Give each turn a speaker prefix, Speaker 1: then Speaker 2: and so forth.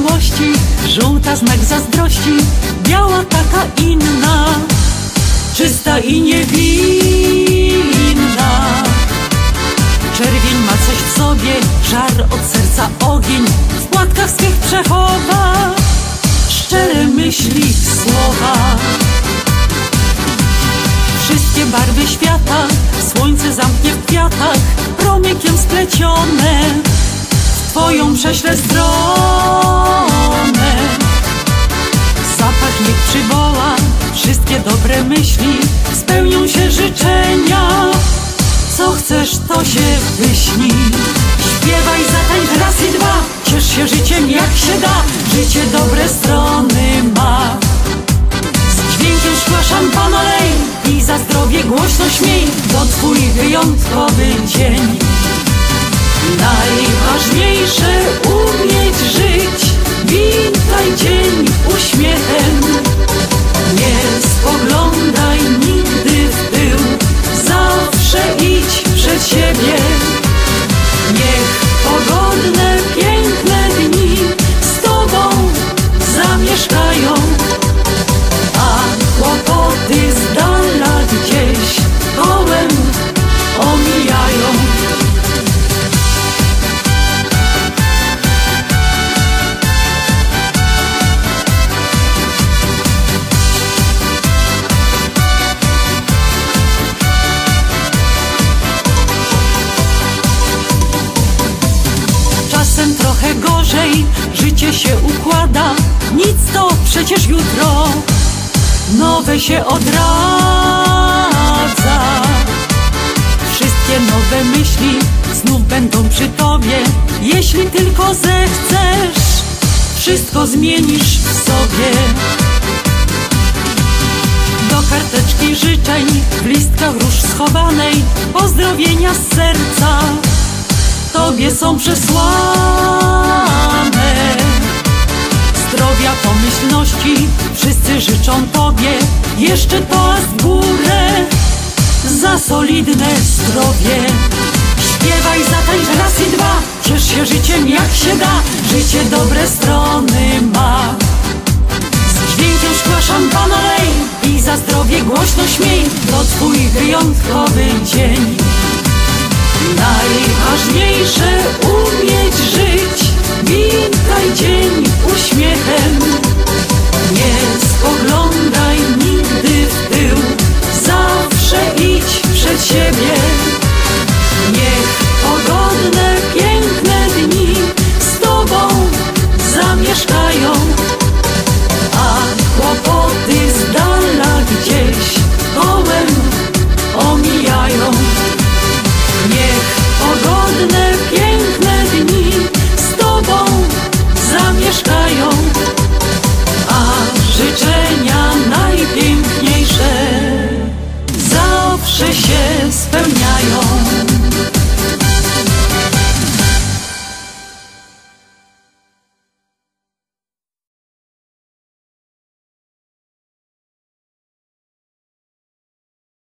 Speaker 1: miłości, żółta znak zazdrości, biała taka inna, czysta i niewinna. Czerwień ma coś w sobie, żar od serca ogień, w płatkach swych przechowa, szczere myśli, słowa. Wszystkie barwy świata, słońce zamknie w kwiatach, promykiem splecione, twoją prześlę stronę. Zapach niech przywoła wszystkie dobre myśli, spełnią się życzenia. Co chcesz, to się wyśni. Śpiewaj, zatańcz raz i dwa, ciesz się życiem jak się da, życie dobre strony ma. Z dźwiękiem szkła szampana lej i za zdrowie głośno śmiej, to twój wyjątkowy dzień. Dzień uśmiechem. Życie się układa, nic to przecież jutro nowe się odradza. Wszystkie nowe myśli znów będą przy tobie, jeśli tylko zechcesz, wszystko zmienisz w sobie. Do karteczki życzeń w listkach róż schowanej, pozdrowienia z serca Tobie są przesłane Wszyscy życzą Tobie Jeszcze toast w górę Za solidne zdrowie. Śpiewaj, zatańcz raz i dwa Ciesz się życiem jak się da. Życie dobre strony ma. Z dźwiękiem szkła szampana lej I za zdrowie głośno śmiej. To Twój wyjątkowy dzień. Najważniejsze 切片。Spełniają.